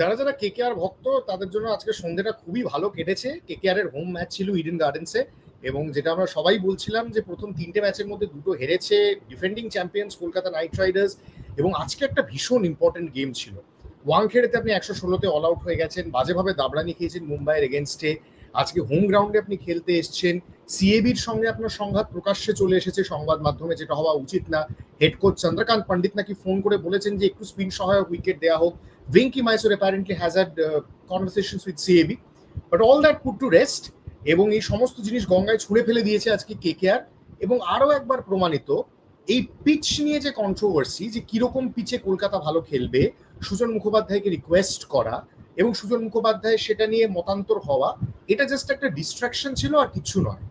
যারা যারা কে কেকেআর ভক্ত, তাদের জন্য আজকে সন্ধ্যেটা খুবই ভালো কেটেছে। কেকেআর এর হোম ম্যাচ ছিল ইডেন গার্ডেন্সে এবং যেটা আমরা সবাই বলছিলাম যে প্রথম তিনটে ম্যাচের মধ্যে দুটো হেরেছে defending champions Kolkata knight riders এবং আজকে একটা ভীষণ ইম্পর্টেন্ট গেম ছিল। ওয়াংখেড়েতে আপনি একশো ষোলোতে অল আউট হয়ে গেছেন, বাজেভাবে দাবড়ানি খেয়েছেন মুম্বাইয়ের এগেনস্টে আজকে হোম গ্রাউন্ডে আপনি খেলতে এসছেন। সিএবির সঙ্গে আপনার সংঘাত প্রকাশ্যে চলে এসেছে সংবাদ মাধ্যমে, যেটা হওয়া উচিত না। হেড কোচ চন্দ্রকান্ত পণ্ডিত নাকি ফোন করে বলেছেন যে একটু স্পিন সহায়ক উইকেট দেওয়া হোক। Venky Mysore apparently has had conversations with CAB but all that put to rest এবং এই সমস্ত জিনিস গঙ্গায় ছুঁড়ে ফেলে দিয়েছে আজকে কেকেআর এবং আরও একবার প্রমাণিত, এই পিচ নিয়ে যে কন্ট্রোভার্সি যে কীরকম পিচে কলকাতা ভালো খেলবে, সুজন মুখোপাধ্যায়কে রিকোয়েস্ট করা এবং সুজন মুখোপাধ্যায় সেটা নিয়ে মতান্তর হওয়া, এটা জাস্ট একটা ডিস্ট্রাকশন ছিল আর কিছু নয়।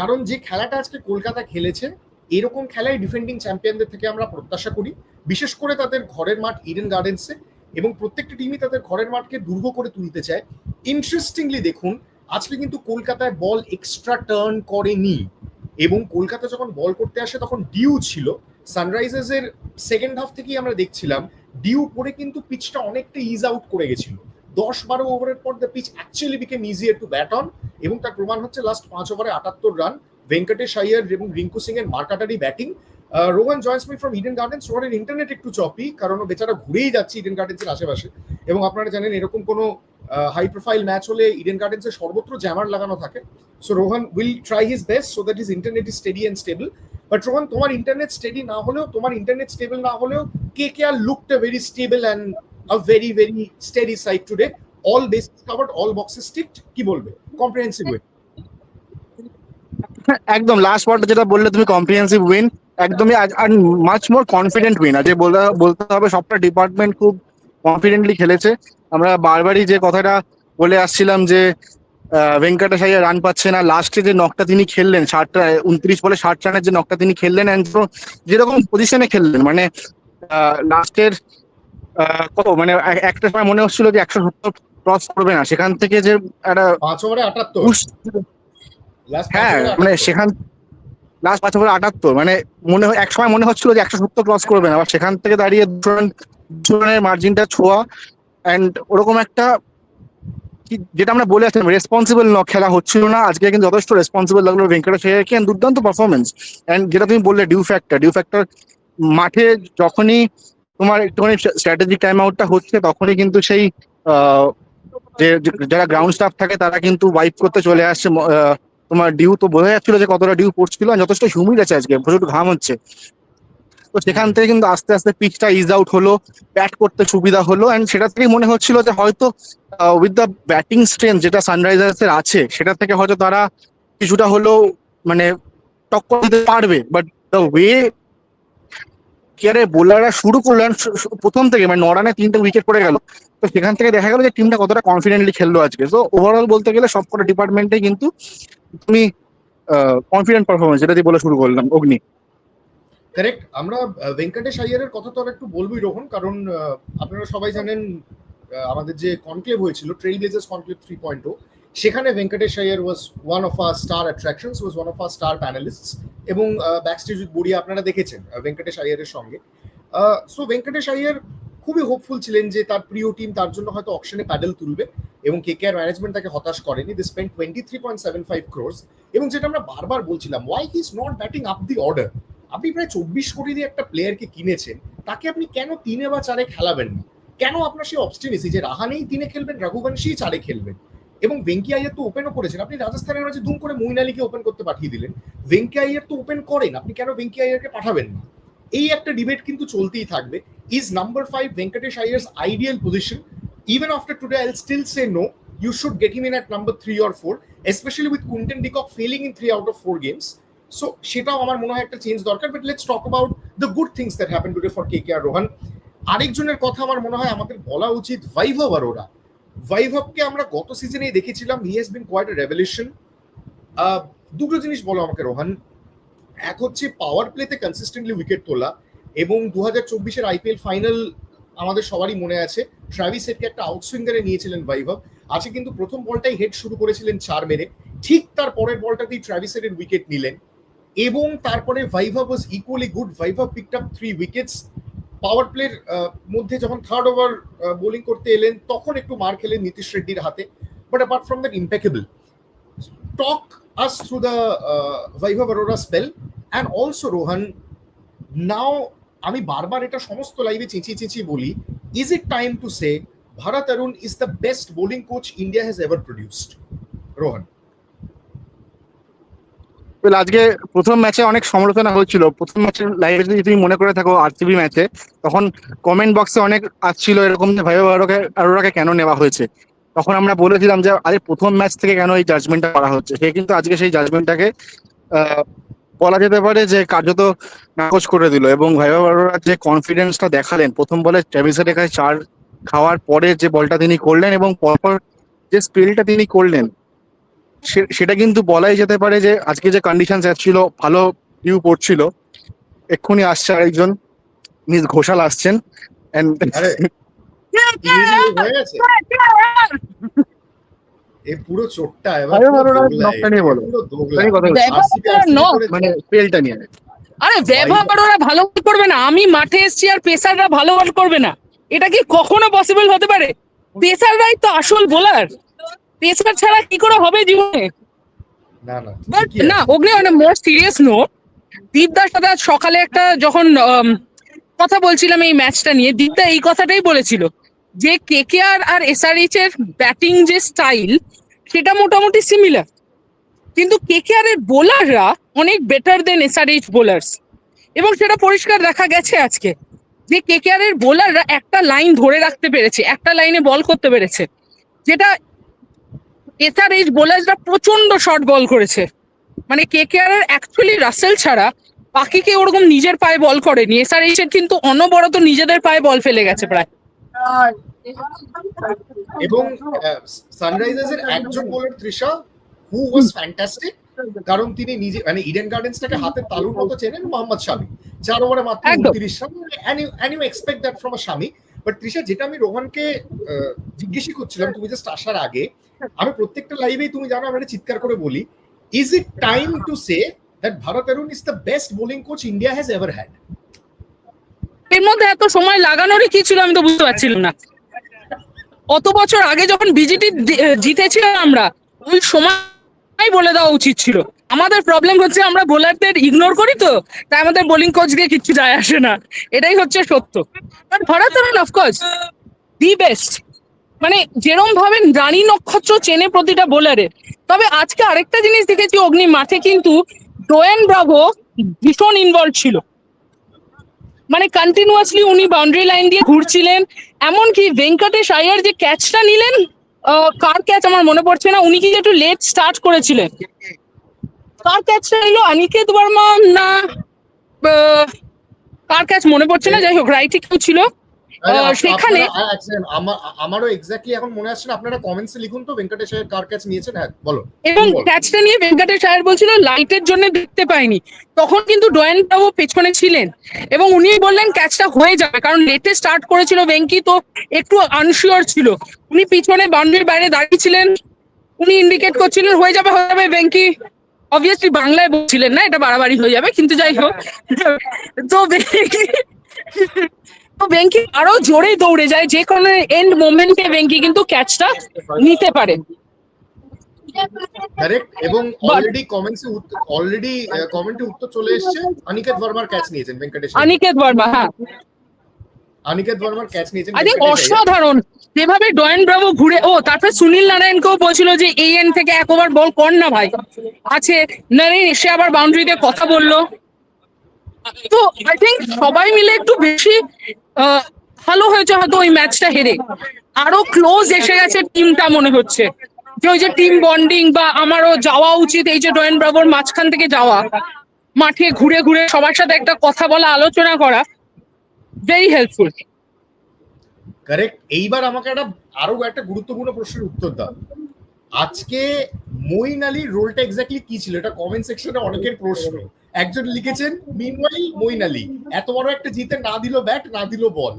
কারণ যে খেলাটা আজকে কলকাতা খেলেছে, এরকম খেলায় ডিফেন্ডিং চ্যাম্পিয়নদের থেকে আমরা প্রত্যাশা করি। বিশেষ করে তাদের ঘরের মাঠ ইডেন গার্ডেন্সে এবং প্রত্যেকটা টিমই তাদের ঘরের মাঠকে দুর্গ করে তুলতে চায়। ইন্টারেস্টিংলি দেখুন, আজকে কিন্তু কলকাতায় বল এক্সট্রা টার্ন করেনি এবং কলকাতা যখন বল করতে আসে তখন ডিউ ছিল। সানরাইজার্সের সেকেন্ড হাফ থেকেই আমরা দেখছিলাম ডিউ পরে কিন্তু পিচটা অনেকটা ইজ আউট করে গেছিল। দশ বারো ওভারের পর the pitch actually became easier to bat on এবং তার প্রমাণ হচ্ছে লাস্ট পাঁচ ওভারে আটাত্তর রান ভেঙ্কটেশ আইয়ার এবং রিঙ্কু সিং এর মার্কাটারি batting Rohan joins me from Eden Gardens রোহানের internet একটু চপি কারণ বেচারা ঘুরেই যাচ্ছে ইডেন গার্ডেন্সের আশেপাশে। এবং আপনারা জানেন, এরকম কোনো হাই প্রোফাইল ম্যাচ হলে ইডেন গার্ডেন্সের সর্বত্র জ্যামার লাগানো থাকে। So Rohan will try his best so that is internet is steady and stable but Rohan, তোমার ইন্টারনেট স্টেডি না হলেও, তোমার ইন্টারনেট স্টেবল না হলেও K K R looked a very stable and a very very steady side today all bases covered all boxes ticked কি বলবে? Comprehensive way একদম last ওয়ার্ডটা যেটা বললে তুমি কম্প্রিহেন্সিভ উইন একদমই আর মাচ মোর কনফিডেন্ট উইন আজকে বলতে হবে সবটা ডিপার্টমেন্ট খুব কনফিডেন্টলি খেলেছে। আমরা বারবারই যে কথাটা বলে আসছিলাম যে ভেঙ্কটেশ রান পাচ্ছে না লাস্টে যে নকটা তিনি খেললেন, ষাট, উনত্রিশ বলে ষাট রানের যে নকটা তিনি খেললেন অ্যান্ড যেরকম পজিশনে খেললেন মানে লাস্টের কত মানে একটা সময় মনে হচ্ছিল যে একশো সত্তর ক্রস করবে না। সেখান থেকে যে একটা পাঁচ ওভারে আটাত্তর। হ্যাঁ মানে সেখান লাস্ট পাঁচ ওভার আটাত্তর। মানে মনে হয় এক সময় মনে হচ্ছিল যে একশো সত্তর ক্রস করবে না। আবার সেখান থেকে দাঁড়িয়ে রানের মার্জিনটা ছোঁয়া। অ্যান্ড ওরকম একটা যেটা আমরা বলে আসছিলাম রেসপন্সিবল ন খেলা হচ্ছিল না। আজকে কিন্তু যথেষ্ট রেসপন্সিবল লাগল ভেঙ্কটেশ and দুর্দান্ত পারফরমেন্স অ্যান্ড যেটা তুমি বললে ডিউ ফ্যাক্টর ডিউ ফ্যাক্টর মাঠে যখনই তোমার একটুখানি স্ট্র্যাটেজিক টাইম আউটটা হচ্ছে তখনই কিন্তু সেই যে যারা গ্রাউন্ড স্টাফ থাকে, তারা কিন্তু ওয়াইপ করতে চলে আসছে তোমার ডিউ তো বোঝা যাচ্ছিল যে কতটা ডিউ পড়ছিল যথেষ্ট হিউমিড আছে আজকে প্রচুর ঘাম হচ্ছে। তো সেখান থেকে কিন্তু আস্তে আস্তে পিচটা ইজ আউট হলো ব্যাট করতে সুবিধা হলো অ্যান্ড সেটা থেকেই মনে হচ্ছিল যে হয়তো উইথ দ্য ব্যাটিং স্ট্রেন্থ যেটা সানরাইজার্স এর আছে, সেটা থেকে হয়তো তারা কিছুটা হলেও মানে টক্কর দিতে পারবে বাট দ্য ওয়ে কেয়ারে বোলাররা শুরু করলেন প্রথম থেকে মানে নরানে তিনটে উইকেট পড়ে গেল। তো সেখান থেকে দেখা গেল যে টিমটা কতটা কনফিডেন্টলি খেললো আজকে। তো ওভারঅল বলতে গেলে সবকটা ডিপার্টমেন্টে কিন্তু তুমি কনফিডেন্ট পারফরমেন্স যেটা দিয়ে বলে শুরু করলাম, অগ্নি। কারেক্ট আমরা ভেঙ্কটেশ আইয়ারের কথা তো একটু বলবোই রোহন, কারণ আপনারা সবাই জানেন আমাদের যে কনক্লেভ হয়েছিল trail blazers conclave three point সেখানে Venkatesh Iyer was one of our star attractions was one of our star panelists এবং ব্যাক স্টেজ উইথ বড়িয়া আপনারা দেখেছেন ভেঙ্কটেশ আইয়ারের সঙ্গে। সো ভেঙ্কটেশ আইয়ার খুবই হোপফুল ছিলেন যে তার প্রিয় টিম তার জন্য হয়তো অপশনে প্যাডেল তুলবে এবং কে কে ম্যানেজমেন্ট তাকে হতাশ করেনি। They spend twenty three point seven five crores এবং যেটা আমরা বারবার বলছিলাম why is not batting up the order আপনি প্রায় চব্বিশ কোটি দিয়ে একটা প্লেয়ারকে কিনেছেন, তাকে আপনি কেন তিনে বা চারে খেলাবেন না? কেন আপনার সেই অবস্টিনেসি যে রাহানেই তিনে খেলবেন, রঘুবংশী চারে খেলবেন? এবং ভেঙ্কি আইয়ার তো ওপেনও করেছেন। আপনি রাজস্থানের মাঝে দুম করে মইন আলীকে ওপেন করতে পাঠিয়ে দিলেন। ভেঙ্কি আইয়ার তো ওপেন করেন আপনি কেন ভেঙ্কি আইয়ারকে পাঠাবেন না? এই একটা ডিবেট কিন্তু চলতেই থাকবে। Is number five Venkatesh Iyer's ideal position even after today I still say no you should get him in at number three or four, especially with Kunten Decock failing in three out of four games. So সেটাও আমার মনে হয় একটা change দরকার but let's talk about the good things that happen today for K K R Rohan আরেকজনের কথা আমার মনে হয় আমাদের বলা উচিত ভাইভব আরোরা ভাইভবকে আমরা গত সিজনেই দেখেছিলাম he has been quite revolution দুটো জিনিস বলো আমাকে, রোহান। এক হচ্ছে পাওয়ার প্লেতে কনসিস্টেন্টলি উইকেট তোলা এবং দু হাজার চব্বিশের আইপিএল ফাইনাল আমাদের সবারই মনে আছে ট্রাভিস হেডকে একটা আউটসুইঙ্গারে নিয়েছিলেন ভাইভব। আজকে কিন্তু প্রথম বলটাই হেড শুরু করেছিলেন চার মেরে। ঠিক তার পরের বলটাতেই ট্রাভিস হেডের উইকেট নিলেন এবং তারপরে Vaibhav was equally good Vaibhav picked up three wickets power প্লের মধ্যে যখন থার্ড ওভার বোলিং করতে এলেন, তখন একটু মার খেলেন নীতিশ রেড্ডির হাতে। But apart from that impeccable talk us through the Vaibhav Arora spell and also Rohan now আমি বারবার এটা সমস্ত লাইভে চেঁচিয়ে চেঁচিয়ে বলি is it time to say Bharat Arun is the best bowling coach India has ever produced Rohan আজকে প্রথম ম্যাচে অনেক সমালোচনা হয়েছিল। প্রথম ম্যাচের লাইভে যদি তুমি মনে করে থাকো আরসিবি ম্যাচে তখন কমেন্ট বক্সে অনেক আসছিল এরকম যে ভাইবা আরোকে আরোরাকে কেন নেওয়া হয়েছে? তখন আমরা বলেছিলাম যে, আরে, প্রথম ম্যাচ থেকে কেন এই জাজমেন্টটা করা হচ্ছে? সে কিন্তু আজকে সেই জাজমেন্টটাকে বলা যেতে পারে যে কার্যত নাকচ করে দিল। এবং ভাইবা আরোরা যে কনফিডেন্সটা দেখালেন, প্রথম বলে ট্রেভিসের কাছে চার খাওয়ার পরে যে বলটা তিনি করলেন এবং পরপর যে স্পেলটা তিনি করলেন সেটা কিন্তু বলাই যেতে পারে যে আজকে যে কন্ডিশন ছিল ভালো ভিউ পড়ছিল। এক্ষুনি আসছে আরেকজন মিস ঘোষাল আসছেন। এই পুরো চোটটা এবার নিয়ে। মানে নিয়ে আরে ব্যবহার ওরা ভালো করবে না। আমি মাঠে এসেছি আর পেসাররা ভালো করবে না। এটা কি কখনো পসিবল হতে পারে? পেসাররাই তো আসল বোলার পেসার ছাড়া কি করে হবে জীবনে? না না বাট না অনেক মোর সিরিয়াস নোট দীপদার সাথে আজ সকালে একটা যখন কথা বলছিলাম এই ম্যাচটা নিয়ে দীপদা এই কথাটাই বলেছিল যে কেকেআর আর এসআরএইচ এর ব্যাটিং যে স্টাইল সেটা মোটামুটি সিমিলার কিন্তু কেকেআর এর বোলাররা অনেক বেটার দেন এসআরএইচ বোলার্স এবং সেটা পরিষ্কার দেখা গেছে আজকে যে কেকেআর এর বোলাররা একটা লাইন ধরে রাখতে পেরেছে একটা লাইনে বল করতে পেরেছে। যেটা এসআরএইচ বোলাররা প্রচণ্ড শর্ট বল করেছে। মানে কেকেআর এর অ্যাকচুয়ালি রাসেল ছাড়া বাকি কেউ ওরকম নিজের পায়ে বল করেনি। এসআরএইচ এর কিন্তু অনবরত নিজেদের পায়ে বল ফেলে গেছে প্রায়। এবং সানরাইজার্স এর একজন বোলার তৃষা হু ওয়াজ ফ্যান্টাস্টিক কারণ তিনি নিজে মানে ইডেন গার্ডেন্সটাকে হাতে তালুর মতো চেনেন মোহাম্মদ শামি। চার ওভারে মাত্র একদম। উনত্রিশ run. And you expect that from a Shami? But Trisha যেটা আমি রোহনকে জিজ্ঞেসই করছিলাম, তুমি জাস্ট আসার আগে, আমি প্রত্যেকটা লাইভেই তুমি জানো আমরা চিৎকার করে বলি is it time to say that Bharat Arun is the best bowling coach India has ever had এর মধ্যে এত সময় লাগানোরই কি ছিল আমি তো বুঝতে পারছিলাম না। অত বছর আগে যখন বিজেপি জিতেছিলাম আমরা, ওই সময় বলে দেওয়া উচিত ছিল। আমাদের প্রবলেম হচ্ছে আমরা বোলারদের ইগনোর করি তো, তাই আমাদের বোলিং কোচ দিয়ে কিচ্ছু যায় আসে না। এটাই হচ্ছে সত্য। But Bharat of course the best মানে যেরম ভাবে রানী নক্ষত্র চেনে প্রতিটা বোলারের তবে আজকে আরেকটা জিনিস দেখেছি অগ্নি, মাঠে কিন্তু ডোয়েন ব্রাভো ভীষণ ইনভলভ ছিল। মানে কন্টিনিউয়াসলি উনি বাউন্ডারি লাইন দিয়ে ঘুরছিলেন। এমনকি ভেঙ্কটেশ আয়ার যে ক্যাচটা নিলেন কার ক্যাচ আমার মনে পড়ছে না, উনি কিন্তু একটু লেট স্টার্ট করেছিলেন। কার ক্যাচটা এলো অনিকেত বর্মা না কার ক্যাচ মনে পড়ছে না? যাই হোক রাইটে কেউ ছিল? সেখানে আচ্ছা, আমার- আমারও এক্স্যাক্টলি এখন মনে আসছে না। আপনারা কমেন্টসে লিখুন তো ভেঙ্কটেশ ভেঙ্কটেশের কার ক্যাচ নিয়েছেন? হ্যাঁ বলো। এবং ক্যাচটা নিয়ে ভেঙ্কটেশ আয়ার বলছিল লাইটের জন্য দেখতে পাইনি। তখন কিন্তু ডোয়েন বাবু পেছনে ছিলেন এবং উনি বললেন ক্যাচটা হয়ে যাবে। কারণ লেটে স্টার্ট করেছিল ভেঙ্কি তো একটু আনশিওর ছিল। উনি পিছনে বাউন্ডারির বাইরে দাঁড়িয়ে ছিলেন। উনি ইন্ডিকেট করছিলেন হয়ে যাবে হয়ে যাবে ভেঙ্কি অবভিয়াসলি বাংলায় বলছিলেন না এটা বাড়াবাড়ি হয়ে যাবে কিন্তু যাই হোক। তো তো আরও জোরে দৌড়ে যায় যে কোনো এন্ড মোমেন্টে ভেঙ্কি কিন্তু ক্যাচটা নিতে পারে। কারেক্ট এবং অলরেডি কমেন্টসে অলরেডি কমেন্টে উত্তর চলে এসেছে। অনিকেত বর্মার ক্যাচ নিয়েছেন ভেঙ্কটেশ অনিকেত বর্মা হ্যাঁ। অনিকেত বর্মার ক্যাচ নিয়েছেন আরে অসাধারণ। যেভাবে ডয়েন ব্রাভো ঘুরে ও তারপরে সুনীল নারায়ণকেও বলছিল যে এই এন্ড থেকে এক ওভার বল কর না ভাই। আছে নারায়ণ এসে আবার বাউন্ডারিতে কথা বলল। তো আই থিঙ্ক সবাই মিলে একটু বেশি ভালো হয়েছে হয়তো ওই ম্যাচটা হেরে। আরও ক্লোজ এসে গেছে টিমটা মনে হচ্ছে। যে ওই যে টিম বন্ডিং বা আমারও যাওয়া উচিত এই যে ডয়েন ব্রাভোর মাঝখান থেকে যাওয়া। মাঠে ঘুরে ঘুরে সবার সাথে একটা কথা বলা আলোচনা করা। ভেরি হেল্পফুল কারেক্ট এইবার আমাকে একটা আরও একটা গুরুত্বপূর্ণ প্রশ্নের উত্তর দাও। আজকে মইন আলীর রোলটা এক্স্যাক্টলি কি ছিল? এটা কমেন্ট সেকশনে অনেকের প্রশ্ন। একজন লিখেছেন মিনওয়াইল মইন আলী এত বড় একটা জিতে না দিল ব্যাট না দিল বল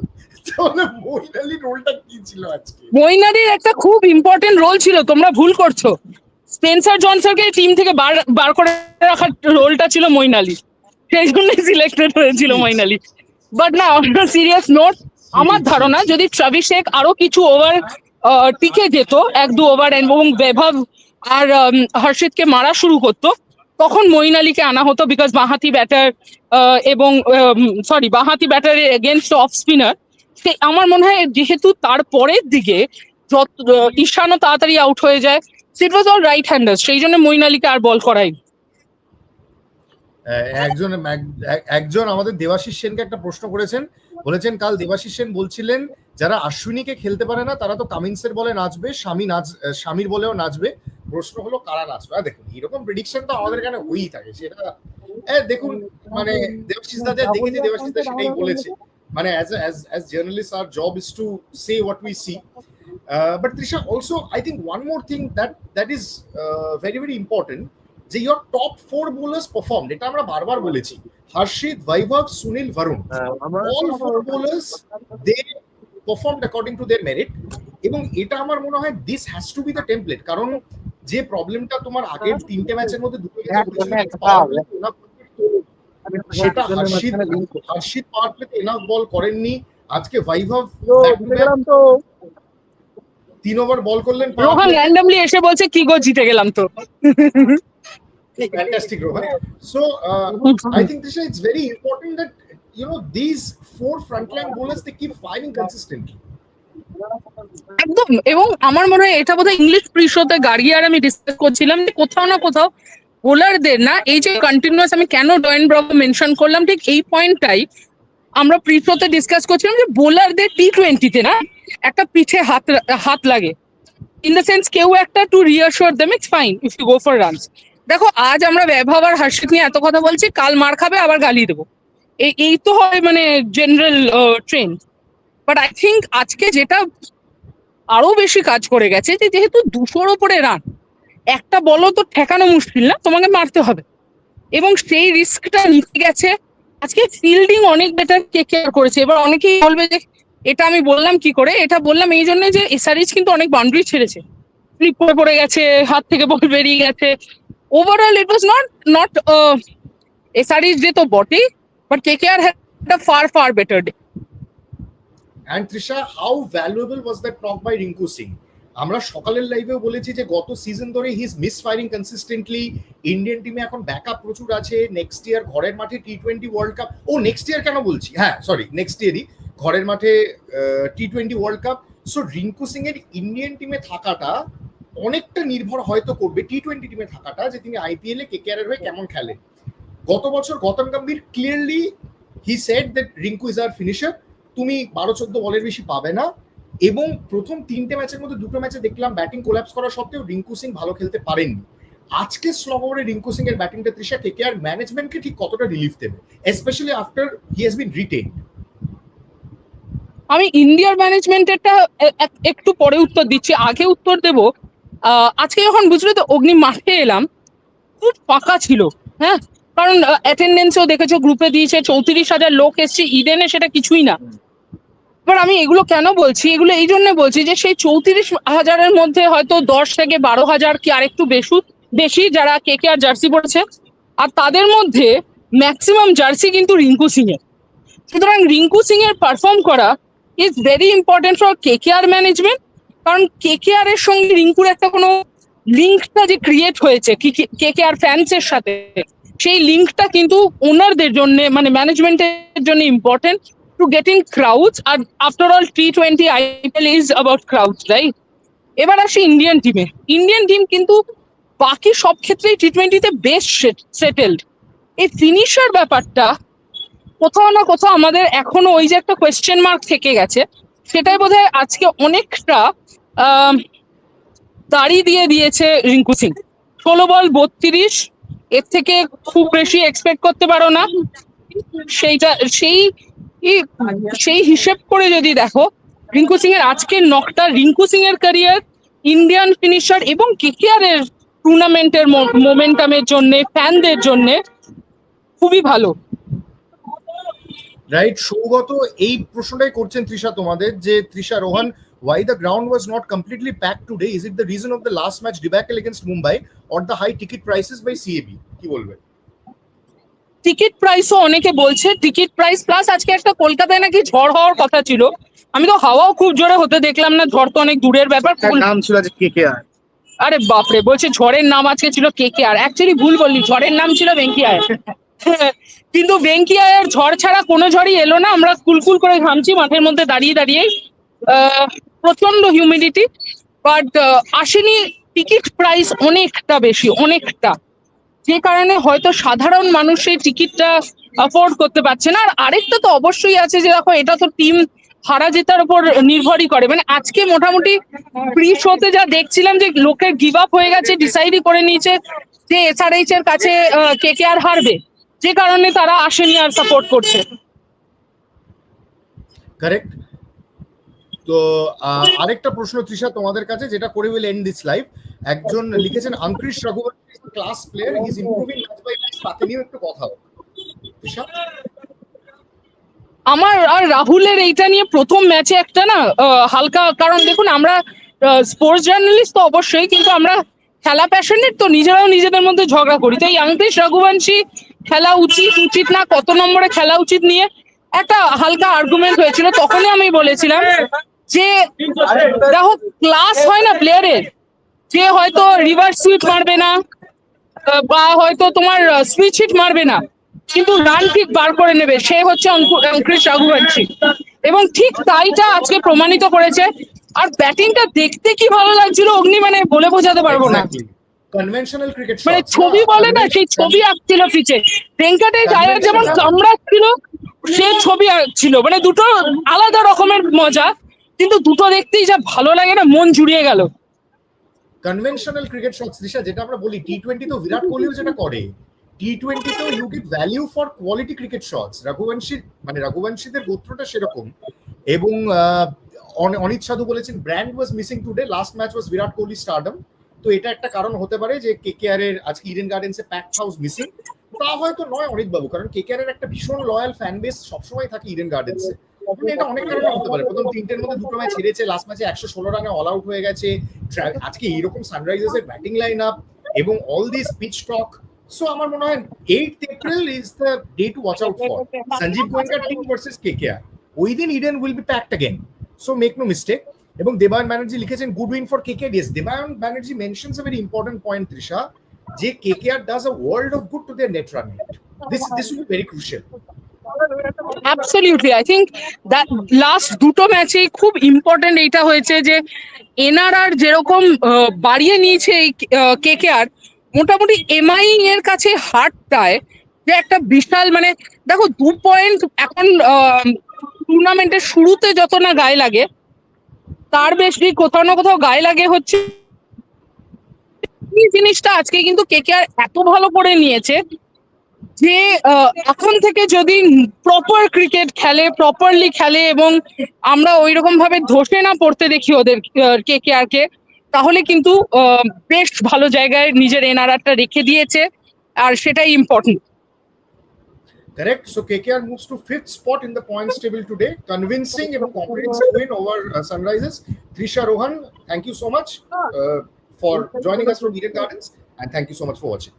তাহলে মইন আলীর রোলটা কি ছিল আজকে? মইনারির একটা খুব ইম্পর্টেন্ট রোল ছিল তোমরা ভুল করছ। স্পেন্সার জনসনকে টিম থেকে বার বার করে রাখার রোলটা ছিল মইনালি সেই জন্যই সিলেক্টেড হয়েছিল মইনালি বাট না অন সিরিয়াস নোট আমার ধারণা যদি ট্রাভিশেক আরও কিছু ওভার টিকে যেত, এক, দু ওভার এবং বৈভব আর হর্ষিতকে মারা শুরু করতো তখন মঈন আলীকে আনা হতো বিকজ বাঁহাতি ব্যাটার এবং সরি বাঁহাতি ব্যাটারের এগেনস্ট অফ স্পিনার সে আমার মনে হয় যেহেতু তার পরের দিকে যত ঈশানও তাড়াতাড়ি আউট হয়ে যায় সিট ওয়াজ অল রাইট হ্যান্ডার সেই জন্য মঈন আলীকে আর বল করাই একজন, এক- এক- একজন আমাদের দেবাশিস সেনকে একটা প্রশ্ন করেছেন। বলেছেন, কাল দেবাশিস সেন বলছিলেন, যারা আশ্বিনীকে খেলতে পারে না, তারা তো কামিন্সের বলে নাচবে, স্বামী নাচ স্বামীর বলেও নাচবে। প্রশ্ন হলো, কারা নাচবে? দেখুন এরকম প্রেডিকশন তো আমাদের এখানে হয়েই থাকে, সেটা দেখুন মানে দেবাশিস দা যা দেখেছে, দেবাশিস দা সেটাই বলেছে। মানে as as as journalist our job is to say what we see but Trisha also I think one more thing that that is very very important যে your top four bowlers perform এটা আমরা বারবার বলেছি। Harshit Vaibhav Sunil Varun all four bowlers they performed according to their merit এবং এটা আমার মনে হয় this has to be the template কারণ যে প্রবলেমটা তোমার আগের তিনটে ম্যাচের মধ্যে দুটো তে enough সেটা হর্ষিত হর্ষিত পাওয়ার প্লেতে এনাফ বল করেননি। আজকে বৈভব তিন ওভার বল করলেন রোহান র্যান্ডামলি এসে বলছে কি গো জিতে গেলাম তো? Fantastic Rohan so uh, I think Trisha, it's very important that you know these four frontline bowlers they keep firing consistently. একদম এবং আমার মনে হয় এটা বোধহয় ইংলিশ প্রিশোতে গাড়ি আর আমি ডিসকাস করছিলাম যে কোথাও না কোথাও বোলারদের না এই যে কন্টিনিউয়াস আমি কেন ডয়েন ব্রব মেনশন করলাম ঠিক এই পয়েন্টটাই আমরা প্রিশোতে ডিসকাস করছিলাম যে বোলারদের টি টোয়েন্টিতে না একটা পিঠে হাত হাত লাগে। ইন দ্য সেন্স কেউ একটা to reassure them it's fine if you go for runs দেখো, আজ আমরা ব্যবহার আর হর্ষিত নিয়ে এত কথা বলছি, কাল মার খাবে, আবার গালি দেবো। এই এই তো হয় মানে general trend but I think আজকে যেটা আরও বেশি কাজ করে গেছে, যে যেহেতু দুশোর ওপরে রান একটা বলও তো ঠেকানো মুশকিল না, তোমাকে মারতে হবে। এবং সেই রিস্কটা নিতে গেছে, আজকে ফিল্ডিং অনেক বেটার কে কেয়ার করেছে। এবার অনেকেই বলবে যে, এটা আমি বললাম কি করে? এটা বললাম এই জন্য যে এসআরএইচ কিন্তু অনেক বাউন্ডারি ছেড়েছে। স্লিপ করে পড়ে গেছে, হাত থেকে বল বেরিয়ে গেছে। Overall it was not not SRH day তো বটেই but K K R had far far better day And Trisha, how valuable was that talk by Rinku Singh? আমরা সকালের লাইভেও বলেছি যে গত সিজন ধরে he is misfiring consistently Indian টিমে এখন ব্যাকআপ প্রচুর আছে। নেক্সট ইয়ার ঘরের মাঠে টি টোয়েন্টি ওয়ার্ল্ড কাপ ও নেক্সট ইয়ার কেন বলছি? হ্যাঁ সরি নেক্সট ইয়ারই ঘরের মাঠে T twenty world cup so Rinku Singh এর ইন্ডিয়ান টিমে থাকাটা অনেকটা নির্ভর হয়তো করবে টি টোয়েন্টি টিমে থাকাটা যে তিনি আইপিএল কেকেআর এর হয়ে কেমন খেলেন গত বছর Gautam Gambhir clearly he said that Rinku is our finisher তুমি বারো চোদ্দ বলের বেশি পাবে না। এবং প্রথম তিনটে ম্যাচের মধ্যে দুটো ম্যাচে দেখলাম ব্যাটিং কোলাপস করা সত্ত্বেও রিঙ্কু সিং ভালো খেলতে পারেননি। আজকে স্লগ ওভারে রিঙ্কু সিং এর ব্যাটিংটা তৃষা কে আর ম্যানেজমেন্টকে ঠিক কতটা রিলিফ দেবে? Specially after he has been retained আমি ইন্ডিয়ার ম্যানেজমেন্টেরটা একটু পরে উত্তর দিচ্ছি। আগে উত্তর দেব আজকে যখন বুঝলে তো অগ্নি মাঠে এলাম, খুব ফাঁকা ছিল হ্যাঁ? কারণ অ্যাটেন্ডেন্সও দেখেছ গ্রুপে দিয়েছে, চৌত্রিশ হাজার লোক এসছে ইডেনে সেটা কিছুই না। এবার আমি এগুলো কেন বলছি? এগুলো এই জন্য বলছি যে, সেই চৌত্রিশ হাজারের মধ্যে হয়তো দশ থেকে বারো হাজার কি আরেকটু বেশি বেশি যারা কে কে আর জার্সি পড়েছে, আর তাদের মধ্যে ম্যাক্সিমাম জার্সি কিন্তু রিঙ্কু সিং এর সুতরাং রিঙ্কু সিং এর পারফর্ম করা is very important for K K R management কারণ কে কে আর এর সঙ্গে রিঙ্কুর একটা কোনো লিঙ্কটা যে ক্রিয়েট হয়েছে, কে কে আর ফ্যান্স এর সাথে, সেই লিঙ্কটা কিন্তু ওনারদের জন্য মানে ম্যানেজমেন্টের জন্য important to get in crowds R after all T twenty IPL is about crowds right এবার আসি ইন্ডিয়ান টিমে ইন্ডিয়ান টিম কিন্তু বাকি সব ক্ষেত্রেই টি টোয়েন্টিতে বেশ সেটেলড এই ফিনিশার ব্যাপারটা কোথাও না কোথাও আমাদের এখনও ওই যে একটা কোয়েশ্চেন মার্ক থেকে গেছে। সেটাই বোধহয় আজকে অনেকটা দাড়ি দিয়ে দিয়েছে রিঙ্কু সিং। ষোলো বল বত্রিশ, এর থেকে খুব বেশি এক্সপেক্ট করতে পারো না। সেইটা, সেই সেই হিসেব করে যদি দেখো, রিঙ্কু সিং এর আজকের নকটা রিঙ্কু সিং এর ক্যারিয়ার ইন্ডিয়ান ফিনিশার এবং কেকেআর এর টুর্নামেন্টের মোমেন্টামের জন্য ফ্যানদের জন্য খুবই ভালো। রাইট সৌগত, এই প্রশ্নটাই করছেন তৃষা তোমাদের যে, Trisha Rohan why the ground was not completely packed today? Is it the reason of the last match debacle against mumbai or the high ticket prices by cab কি বলবে? টিকিট প্রাইসও অনেকে বলছে টিকিট প্রাইস প্লাস আজকে একটা কলকাতায় নাকি ঝড় হওয়ার কথা ছিল। আমি তো হাওয়াও খুব জোরে হতে দেখলাম না ঝড় তো অনেক দূরের ব্যাপার। নাম ছিল আজ কে কে আর আরে বাপরে বলছে ঝড়ের নাম আজকে ছিল কে কে আর অ্যাকচুয়ালি ভুল বললি ঝড়ের নাম ছিল ভেঙ্কি আয়ার কিন্তু ভেঙ্কি আয়ার ঝড় ছাড়া কোনো ঝড়ই এলো না আমরা কুলকুল করে ঘামছি মাঠের মধ্যে দাঁড়িয়ে দাঁড়িয়ে প্রচণ্ড হিউমিডিটি বাট আসেনি টিকিট প্রাইস অনেকটা বেশি, অনেকটা। যে কারণে হয়তো সাধারণ মানুষ সেই টিকিটটা অ্যাফোর্ড করতে পারছে না। আর আরেকটা তো অবশ্যই আছে যে দেখো, এটা তো টিম হারা জেতার উপর নির্ভরই করে। মানে আজকে মোটামুটি প্রি শোতে যা দেখছিলাম যে লোকের গিভ আপ হয়ে গেছে ডিসাইডই করে নিয়েছে যে এসআরএইচ এর কাছে কে কে আর হারবে। যে কারণে তারা আসেনি আর সাপোর্ট করছে। কারেক্ট তো আরেকটা প্রশ্ন তৃষা তোমাদের কাছে, যেটা করে উইল এন্ড দিস লাইভ একজন লিখেছেন Angkrish Raghuvanshi class player is improving match by match তাকে নিয়ে একটু কথা তৃষা? আমার আর রাহুলের এইটা নিয়ে প্রথম ম্যাচে একটা না হালকা কারণ দেখুন, আমরা স্পোর্টস জার্নালিস্ট তো অবশ্যই, কিন্তু আমরা খেলা প্যাশনেট তো নিজেরাও নিজেদের মধ্যে ঝগড়া করি। তো এই আঙ্কৃশ রঘুবংশী খেলা উচিত উচিত না, কত নম্বরে খেলা উচিত নিয়ে একটা হালকা আর্গুমেন্ট হয়েছিল। তখনই আমি বলেছিলাম যে দেখো ক্লাস হয় না প্লেয়ারের যে হয়তো রিভার্স সুইট মারবে না বা হয়তো তোমার সুইচ হিট মারবে না কিন্তু রান ঠিক বার করে নেবে সে হচ্ছে অঙ্কু- অঙ্কুশ রঘুবংশী এবং ঠিক তাইটা আজকে প্রমাণিত করেছে। আর ব্যাটিংটা দেখতে কি ভালো লাগছিল অগ্নি মানে বলে বোঝাতে পারব না। কনভেনশনাল ক্রিকেট মানে ছবি বলে না সেই ছবি আঁকছিল পিছে ভেঙ্কাটেশ আয়ার যেমন কামড়াচ্ছিল সে ছবি আঁকছিল। মানে দুটো আলাদা রকমের মজা। কিন্তু দুটো দেখতেই যা ভালো লাগে না, মন জুড়িয়ে গেল। কনভেনশনাল ক্রিকেট শটস দিশা, যেটা আমরা বলি টি টোয়েন্টি তো বিরাট কোহলিও যেটা করে টি টোয়েন্টি তো you get value for quality cricket shots Raghuvanshi মানে রঘুবংশীদের গোত্রটা সেরকম। এবং অনিত সাধু বলেছেন brand was missing today last match was Virat Kohli stardom তো এটা একটা কারণ হতে পারে যে কেকেআর এর আজকে ইডেন গার্ডেন্সে প্যাক হাউস মিসিং তা হয়তো নয় অনিত বাবু কারণ কেকেআর এর একটা ভীষণ লয়াল ফ্যান বেস সবসময় থাকে ইডেন গার্ডেন্সে মানে তিনটের মধ্যে দুটো একশো আউট হয়ে গেছে। আজকে এইরকম সানরাইজার্স এর ব্যাটিং লাইন এবং অল পিচ টক আমার মনে হয় ওয়াচ এবং দেবায়ন ব্যানার্জি লিখেছেন good win for K yes Debayan Banerjee mentions a very important point Trisha যে K R does a world of good to their net run this this will very crucial absolutely I think that last দুটো ম্যাচেই খুব important এইটা হয়েছে যে NRR যেরকম বাড়িয়ে নিয়েছে এই কে কে আর মোটামুটি এমআই এর কাছে হারটায় যে একটা বিশাল মানে দেখো দু পয়েন্ট এখন টুর্নামেন্টের শুরুতে যত না গায়ে লাগে, তার বেশি কোথাও না কোথাও গায়ে লাগে হচ্ছে জিনিসটা আজকে কিন্তু কে কে আর এত ভালো করে নিয়েছে যে এখন থেকে যদি প্রপার ক্রিকেট খেলে প্রপারলি খেলে এবং আমরা ওই রকম ভাবে ধসে না পড়তে দেখি ওদের কে কে আর কে তাহলে কিন্তু বেশ ভালো জায়গায় নিজের এনআরআরটা রেখে দিয়েছে আর সেটাই important Correct. So KKR moves to fifth spot in the points table today, convincing and comprehensive win over uh, Sunrisers. Trisha Rohan, thank you so much uh, for joining us from Eden Gardens, and thank you so much for watching.